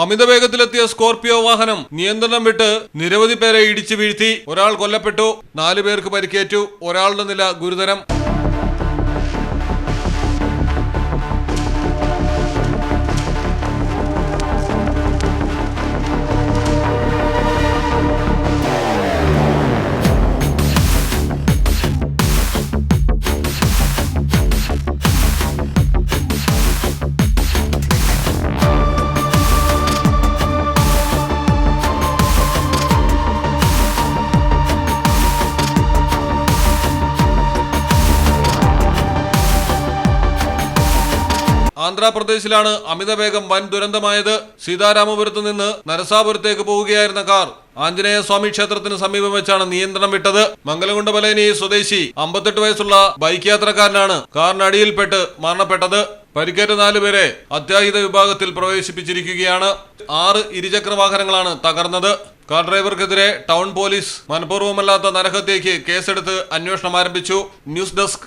അമിത വേഗത്തിലെത്തിയ Scorpio വാഹനം നിയന്ത്രണം വിട്ട് നിരവധി പേരെ ഇടിച്ചു വീഴ്ത്തി. ഒരാൾ കൊല്ലപ്പെട്ടു. നാലു പേർക്ക് പരിക്കേറ്റു. ഒരാളുടെ നില ഗുരുതരം. ആന്ധ്രാപ്രദേശിലാണ് അമിതവേഗം വൻ ദുരന്തമായത്. സീതാരാമപുരത്ത് നിന്ന് നരസാപുരത്തേക്ക് പോവുകയായിരുന്ന കാർ ആഞ്ജനേയ സ്വാമി ക്ഷേത്രത്തിന് സമീപം വെച്ചാണ് നിയന്ത്രണം വിട്ടത്. മംഗലകുണ്ടബലേനി സ്വദേശി അമ്പത്തെട്ട് വയസ്സുള്ള ബൈക്ക് യാത്രക്കാരനാണ് കാറിനടിയിൽപ്പെട്ട് മരണപ്പെട്ടത്. പരിക്കേറ്റ നാലുപേരെ അത്യാഹിത വിഭാഗത്തിൽ പ്രവേശിപ്പിച്ചിരിക്കുകയാണ്. ആറ് ഇരുചക്ര വാഹനങ്ങളാണ് തകർന്നത്. കാർ ഡ്രൈവർക്കെതിരെ ടൗൺ പോലീസ് മനഃപൂർവമല്ലാത്ത നരഹത്യയ്ക്ക് കേസെടുത്ത് അന്വേഷണം ആരംഭിച്ചു. News desk